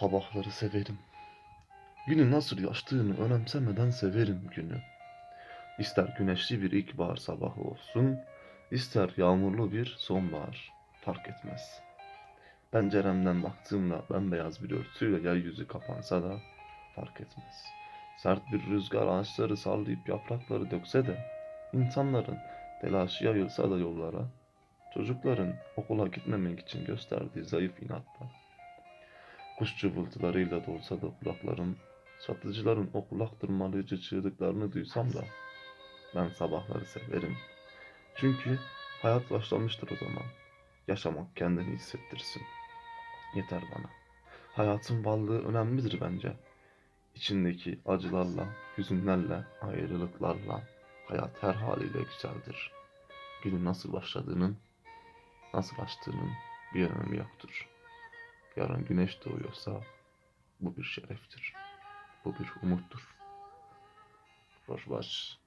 Sabahları severim. Günü nasıl açtığını önemsemeden severim günü. İster güneşli bir ilkbahar sabahı olsun, ister yağmurlu bir sonbahar fark etmez. Penceremden baktığımda bembeyaz bir örtüyle yeryüzü kapansa da fark etmez. Sert bir rüzgar ağaçları sallayıp yaprakları dökse de, insanların telaşı yayılsa da yollara, çocukların okula gitmemek için gösterdiği zayıf inatla, kuş cıvıltılarıyla dolsa da kulaklarım, satıcıların o kulak tırmalayıcı duysam da, ben sabahları severim. Çünkü hayat başlamıştır o zaman. Yaşamak kendini hissettirsin. Yeter bana. Hayatın varlığı önemlidir bence. İçindeki acılarla, hüzünlerle, ayrılıklarla hayat her haliyle güzeldir. Günün nasıl başladığının, nasıl açtığının bir önemi yoktur. Yarın güneş doğuyorsa bu bir şereftir. Bu bir umuttur. Roşbaş